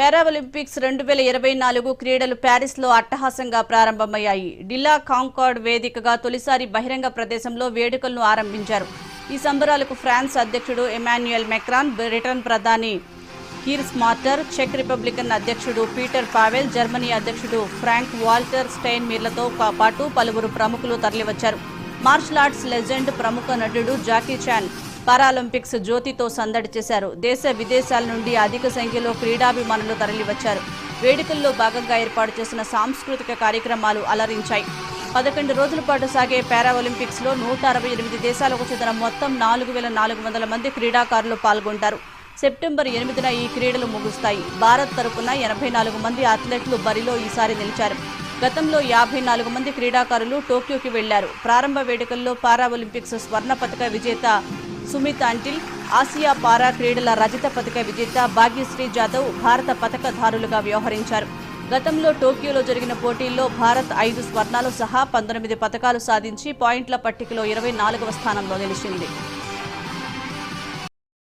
Paralympics రెండు వేల ఇరవై నాలుగు క్రీడలు ప్యారిస్లో అట్టహాసంగా ప్రారంభమయ్యాయి. డిల్లా కాంకార్డ్ వేదికగా తొలిసారి బహిరంగ ప్రదేశంలో వేడుకలను ఆరంభించారు. ఈ సంబరాలకు ఫ్రాన్స్ అధ్యక్షుడు ఎమాన్యుయల్ మెక్రాన్ బ్రిటన్ ప్రధాని కీర్ స్మార్టర్ చెక్ రిపబ్లికన్ అధ్యక్షుడు పీటర్ పావెల్ జర్మనీ అధ్యక్షుడు ఫ్రాంక్ వాల్టర్ స్టైన్ మీర్లతో పాటు పలువురు ప్రముఖులు తరలివచ్చారు. మార్షల్ ఆర్ట్స్ లెజెండ్ ప్రముఖ నటుడు జాకీ చాన్ పారాలింపిక్స్ జ్యోతితో సందడి చేశారు. దేశ విదేశాల నుండి అధిక సంఖ్యలో క్రీడాభిమానులు తరలివచ్చారు. వేడుకల్లో భాగంగా ఏర్పాటు చేసిన సాంస్కృతిక కార్యక్రమాలు అలరించాయి. పదకొండు రోజుల పాటు సాగే పారాలింపిక్స్ ఒలింపిక్స్లో నూట అరవై ఎనిమిది దేశాలకు చెందిన మొత్తం నాలుగు వేల నాలుగు వందల మంది క్రీడాకారులు పాల్గొంటారు. సెప్టెంబర్ ఎనిమిదిన ఈ క్రీడలు ముగుస్తాయి. భారత్ తరపున ఎనభై నాలుగు మంది అథ్లెట్లు బరిలో ఈసారి నిలిచారు. గతంలో యాభై నాలుగు మంది క్రీడాకారులు టోక్యోకి వెళ్ళారు. ప్రారంభ వేడుకల్లో పారా ఒలింపిక్స్ స్వర్ణ పథక విజేత సుమిత్ అంటిల్ ఆసియా పారా క్రీడల రజత పథక విజేత భాగ్యశ్రీ జాదవ్ భారత పథకధారులుగా వ్యవహరించారు. గతంలో టోక్యోలో జరిగిన పోటీల్లో భారత్ ఐదు స్వర్ణాలు సహా పంతొమ్మిది పథకాలు సాధించి పాయింట్ల పట్టికలో ఇరవై నాలుగవ స్థానంలో నిలిచింది.